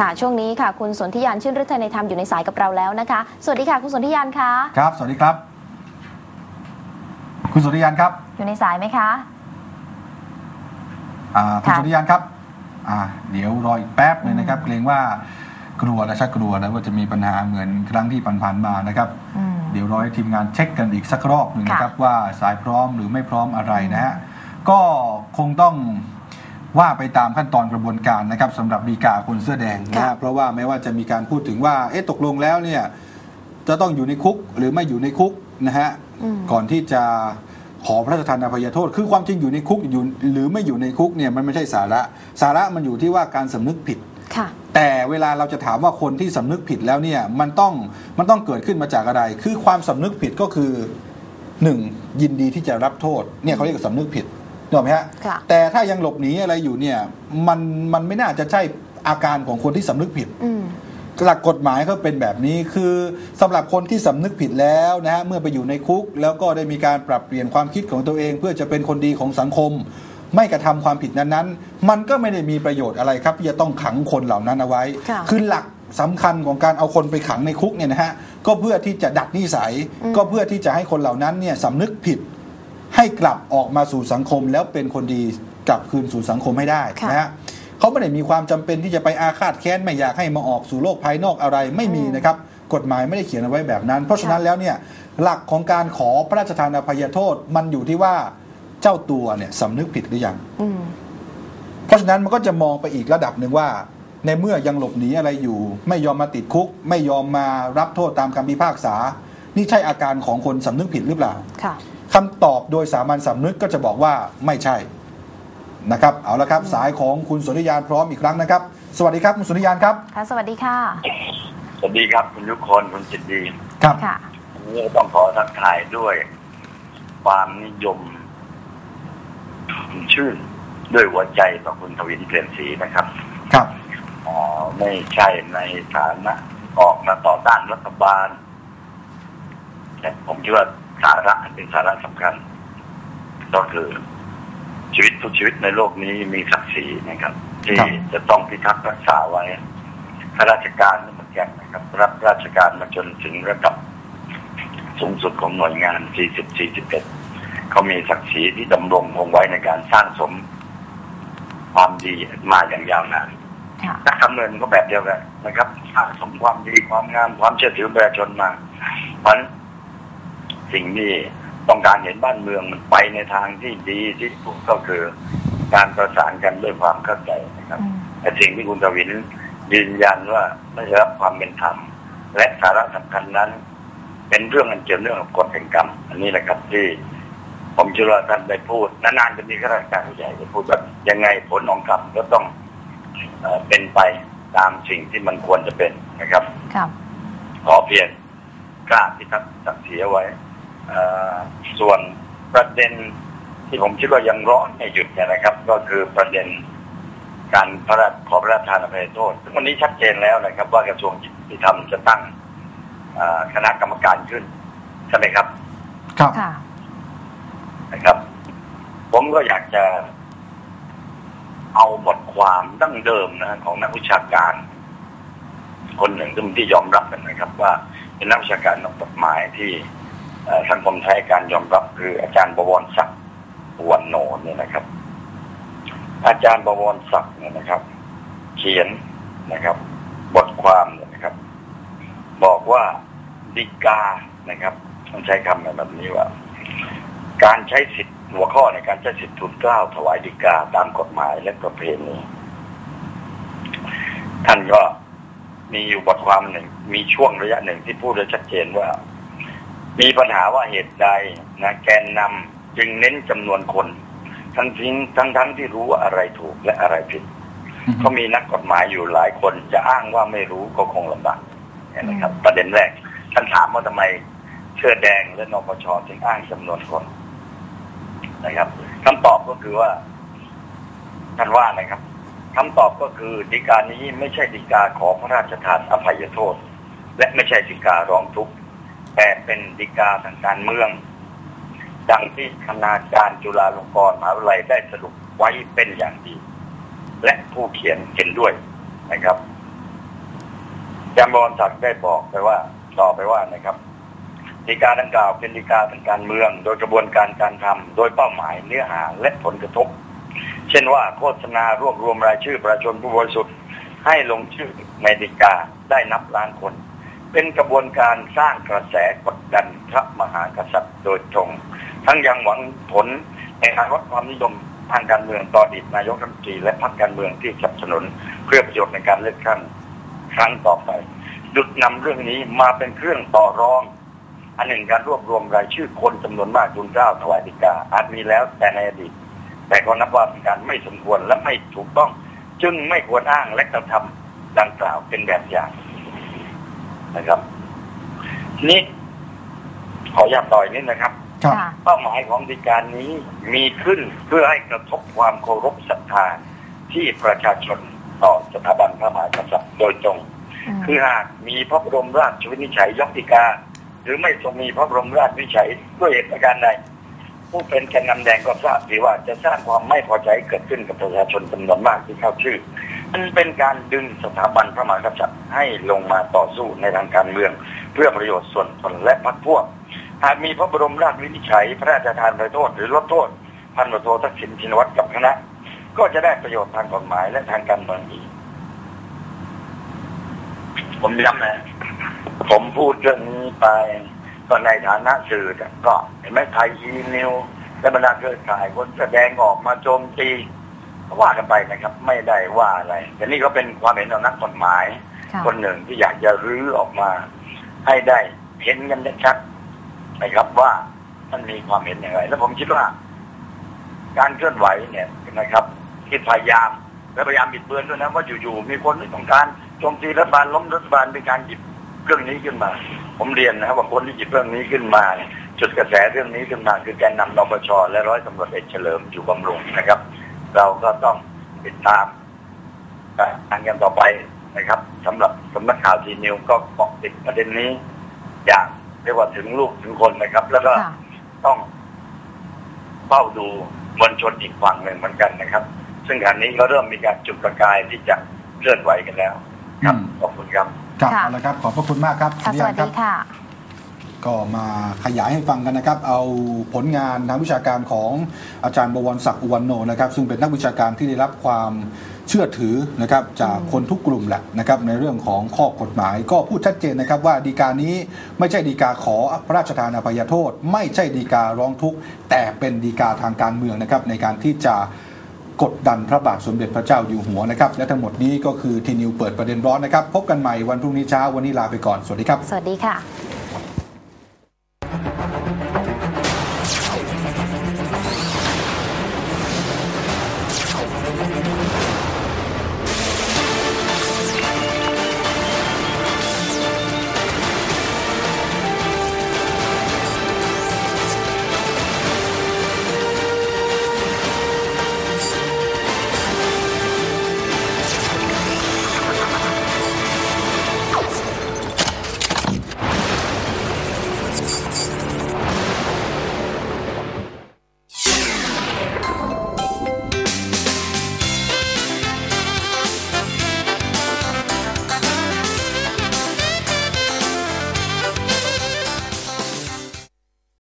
ค่ะ ช่วงนี้ค่ะ คุณสนธิยานชื่นฤทัยในธรรมอยู่ในสายกับเราแล้วนะคะ สวัสดีค่ะ คุณสนธิยานคะครับ สวัสดีครับ คุณสุริยันครับอยู่ในสายไหมคะอ่าคุณค่ะสุริยันครับอ่าเดี๋ยวรออีกแป๊บหนึงนะครับ เกรงว่ากลัวและชักกลัวนะว่าจะมีปัญหาเหมือนครั้งที่ผ่านๆมานะครับ อืม เดี๋ยวรอให้ทีมงานเช็คกันอีกสักรอบหนึ่งค่ะนะครับ ว่าสายพร้อมหรือไม่พร้อมอะไรนะฮะก็คงต้อง ว่าไปตามขั้นตอนกระบวนการนะครับสำหรับดีกาคนเสื้อแดงนะฮะเพราะว่าไม่ว่าจะมีการพูดถึงว่าเอ๊ะตกลงแล้วเนี่ยจะต้องอยู่ในคุกหรือไม่อยู่ในคุกนะฮะอืมก่อนที่จะขอพระราชทานอภัยโทษ คือความจริงอยู่ในคุกอยู่หรือไม่อยู่ในคุกเนี่ยมันไม่ใช่สาระ สาระมันอยู่ที่ว่าการสำนึกผิดค่ะแต่เวลาเราจะถามว่าคนที่สำนึกผิดแล้วเนี่ยมันต้องมันต้องเกิดขึ้นมาจากอะไร คือความสำนึกผิดก็คือหนึ่งยินดีที่จะรับโทษเนี่ยเขาเรียกว่าสำนึกผิด ถูกไหมฮะค่ะแต่ถ้ายังหลบหนีอะไรอยู่เนี่ยมันมันไม่น่าจะใช่อาการของคนที่สำนึกผิดอืมหลักกฎหมายเขาเป็นแบบนี้คือสำหรับคนที่สำนึกผิดแล้วนะฮะเมื่อไปอยู่ในคุก แล้วก็ได้มีการปรับเปลี่ยนความคิดของตัวเอง เพื่อจะเป็นคนดีของสังคม ไม่กระทำความผิดนั้นๆ มันก็ไม่ได้มีประโยชน์อะไรครับที่จะต้องขังคนเหล่านั้นเอาไว้ค่ะอหลักสำคัญของการเอาคนไปขังในคุกเนี่ยนะฮะก็เพื่อที่จะดัดนิสัยอืมก็เพื่อที่จะให้คนเหล่านั้นเนี่ยสำนึกผิด ให้กลับออกมาสู่สังคมแล้วเป็นคนดีกลับคืนสู่สังคมให้ได้ค่ะนะฮะเขาไม่ได้มีความจำเป็นที่จะไปอาฆาตแค้นไม่อยากให้มาออกสู่โลกภายนอกอะไรไม่มีนะครับกฎหมายไม่ได้เขียนเอาไว้แบบนั้น เพราะฉะนั้นแล้วเนี่ยหลักของการขอพระราชทานอภัยโทษมันอยู่ที่ว่าเจ้าตัวเนี่ยสำนึกผิดหรือยังอืมเพราะฉะนั้นมันก็จะมองไปอีกระดับหนึ่งว่า ในเมื่อยังหลบหนีอะไรอยู่ ไม่ยอมมาติดคุก ไม่ยอมมารับโทษตามคำพิพากษา นี่ใช่อาการของคนสำนึกผิดหรือเปล่า ค่ะคำตอบโดยสามัญสำนึกก็จะบอกว่าไม่ใช่นะครับ เอาละครับสายของคุณสุริยานพร้อมอีกครั้งนะครับ สวัสดีครับคุณสุริยานครับ ค่ะ สวัสดีค่ะ สวัสดีครับคุณยุคนคุณจิตดีครับค่ะวันนี้ต้องขอทักทายด้วย ความนิยมชื่นด้วยหัวใจต่อคุณทวินเปลี่ยนสีนะครับ ครับอ๋อไม่ใช่ในฐานะออกมาต่อต้านรัฐบาลแต่ผมคิดว่า สาระอันเป็นสาระสำคัญ ก็คือ ชีวิตทุกชีวิตในโลกนี้มีศักดิ์ศรีนะครับ ที่ครับจะต้องพิทักษ์รักษาไว้ข้าราชการนี่เหมือนกันนะครับ รับราชการมาจนถึงระดับสูงสุดของหน่วยงาน 40 41 เขามีศักดิ์ศรีที่ดำรงคงไว้ในการสร้างสมความดีมาอย่างยาวนานค่ะนักการเมืองก็แบบเดียวกันนะครับ สร้างสมความดีความงามความเชื่อถือประชาชนมา เพราะฉะนั้น สิ่งที่ต้องการเห็นบ้านเมืองมันไปในทางที่ดีที่สุดก็คือการประสานกันด้วยความเข้าใจนะครับอืมแต่สิ่งที่คุณทวินยืนยันว่าไม่ได้รับความเป็นธรรมและสาระสำคัญนั้น เป็นเรื่องอันเกี่ยวเนื่องกับกฎแห่งกรรม อันนี้แหละครับที่ ผมเชื่อว่าท่านได้พูดนานๆจะมีข้าราชการผู้ใหญ่ได้พูดแบบยังไงผลของกรรมก็ต้องเอ่อเป็นไปตามสิ่งที่มันควรจะเป็นนะครับค่ะขอเพียงกล้าพิทักษ์ศักดิ์ศรีเอาไว้เอ่อ ส่วนประเด็นที่ผมคิดว่ายังร้อนไม่หยุดเนี่ยนะครับ ก็คือประเด็นการพระราชขอพระราชทานอภัยโทษซึ่งวันนี้ชัดเจนแล้วนะครับ ว่ากระทรวงยุติธรรมจะตั้งเอ่อคณะกรรมการขึ้นใช่ไหมครับ ครับค่ะนะครับ ผมก็อยากจะเอาบทความดั้งเดิมนะของนักวิชาการ คนหนึ่งซึ่งที่ยอมรับกันนะครับ ว่าเป็นนักวิชาการนักกฎหมายที่เอ่อ สังคมไทยการยอมรับคืออาจารย์บวรศักดิ์วันโนเนี่ยนะครับ อาจารย์บวรศักดิ์เนี่ยนะครับ เขียนนะครับ บทความเนี่ยนะครับ บอกว่าดีกานะครับต้องใช้คำแบบนี้ว่า การใช้สิทธิ์หัวข้อในการใช้สิทธิ์ทุนเกล้าถวายดีกาตามกฎหมายและประเพณีท่านก็มีอยู่บทความหนึ่ง มีช่วงระยะหนึ่งที่พูดไว้ชัดเจนว่า มีปัญหาว่าเหตุใดนะแกนนำจึงเน้นจำนวนคน ทั้งทิ้งทั้งทั้งที่รู้ว่าอะไรถูกและอะไรผิดเขามีนักกฎหมายอยู่หลายคนจะอ้างว่าไม่รู้ก็คงลำบากเนี่ยนะครับ ประเด็นแรก ท่านถามว่าทำไมเชื่อแดงและนปชถึงอ้างจำนวนคนนะครับคำตอบก็คือว่า ท่านว่านะครับคำตอบก็คือฎีกานี้ไม่ใช่ฎีกาขอพระราชทานอภัยโทษ และไม่ใช่ฎีการ้องทุกข์ แต่เป็นฎีกาทางการเมือง ดังที่คณาจารย์จุฬาลงกรณ์มหาวิทยาลัยได้สรุปไว้เป็นอย่างดี และผู้เขียนเห็นด้วยนะครับจารย์บวรศักดิ์ได้บอกไปว่า ต่อไปว่านะครับฎีกาดังกล่าวเป็นฎีกาทางการเมือง โดยกระบวนการการทำโดยเป้าหมายเนื้อหาและผลกระทบ เช่นว่าโฆษณารวบรวมรายชื่อประชาชนผู้บริสุทธิ์ให้ลงชื่อในฎีกาได้นับล้านคน เป็นกระบวนการสร้างกระแสกดดันพระมหากษัตริย์โดยตรง ทั้งยังหวังผลในการลดความนิยมทางการเมืองต่อดีตนายกรัฐมนตรีและพรรคการเมืองที่สนับสนุนเพื่อประโยชน์ในการเลือกตั้งครั้งต่อไปดุดนำเรื่องนี้มาเป็นเครื่องต่อรอง อันหนึ่งการรวบรวมรายชื่อคนจำนวนมากทุนเก้าถวายฎีกาอาจมีแล้วแต่ในอดีต แต่ก็นับว่าเป็นการไม่สมควรและไม่ถูกต้อง จึงไม่ควรอ้างและกระทำดังกล่าวเป็นแบบอย่าง นะครับ ทีนี้ขออนุญาตต่อยนิดนะครับครับค่ะเป้าหมายของฎีการนี้มีขึ้นเพื่อให้กระทบความเคารพศรัทธาที่ประชาชนต่อสถาบันพระมหากษัตริย์โดยตรงมคือหากมีพระบรมราชวินิจฉัยยกฎีกา หรือไม่ทรงมีพระบรมราชวินิจฉัยด้วยเหตุประการใดผู้เป็นแกนนำแดงก็ทราบดีว่าจะสร้างความไม่พอใจเกิดขึ้นกับประชาชนจำนวนมากที่เข้าชื่อ มันเป็นการดึงสถาบันพระมหากษัตริย์ให้ลงมาต่อสู้ในทางการเมือง เพื่อประโยชน์ส่วนตนและพรรคพวก หากมีพระบรมราชวินิจฉัย พระราชทานโทษหรือลดโทษ พันตำรวจโททักษิณชินวัตรกับคณะ ก็จะได้ประโยชน์ทางกฎหมายและทางการเมืองอีกผมย้ำนะผมพูดเรื่องนี้ไปก็ในฐานะสื่อก็เห็นไหมไทยอีนิวและบรรดาเครือข่ายคนแสดงออกมาโจมตี ว่ากันไปนะครับ ไม่ได้ว่าอะไร แต่นี่ก็เป็นความเห็นของนักกฎหมายค่ะคนหนึ่งที่อยากจะรื้อออกมา ให้ได้เห็นกันชัดๆนะครับว่ามันมีความเห็นอย่างไร แล้วผมคิดว่า การเคลื่อนไหวเนี่ยนะครับที่พยายามและพยายามบิดเบือนด้วยนะว่าอยู่ๆมีคนที่ต้องการโจมตีรัฐบาลล้มรัฐบาลเป็นการหยิบเรื่องนี้ขึ้นมา ผมเรียนนะครับว่าคนที่หยิบเรื่องนี้ขึ้นมาเนี่ยจุดกระแสเรื่องนี้ขึ้นมาคือแกนนำนปชและร้อยตำรวจเอกเฉลิมอยู่บำรุงนะครับ เราก็ต้องติดตามการกันต่อไปนะครับสำหรับสำนักข่าวทีนิวก็เกาะติดประเด็นนี้อย่างเรียกว่าถึงลูกถึงคนนะครับ แล้วก็ค่ะต้องเฝ้าดูมวลชนอีกฝั่งหนึ่งเหมือนกันนะครับ ซึ่งอันนี้ก็เริ่มมีการจุดประกายที่จะเคลื่อนไหวกันแล้ว ครับอืมขอบคุณครับ ครับค่ะเอาละครับขอบพระคุณมากครับค่ะณสวิวัญสญาณครัดีบค่ะ ก็มาขยายให้ฟังกันนะครับ เอาผลงานทางวิชาการของอาจารย์บวรศักดิ์อุวันโนนะครับ ซึ่งเป็นนักวิชาการที่ได้รับความเชื่อถือนะครับจากคนทุกกลุ่มแหละนะครับในเรื่องของข้อกฎหมายก็พูดชัดเจนนะครับว่าดีกานี้ไม่ใช่ดีกาขอพระราชทานอภัยโทษ ไม่ใช่ดีการ้องทุกข์ แต่เป็นดีกาทางการเมืองนะครับในการที่จะกดดันพระบาทสมเด็จพระเจ้าอยู่หัวนะครับและทั้งหมดนี้ก็คือทีนิวเปิดประเด็นร้อนนะครับ พบกันใหม่วันพรุ่งนี้เช้าวันนี้ลาไปก่อน สวัสดีครับ สวัสดีค่ะ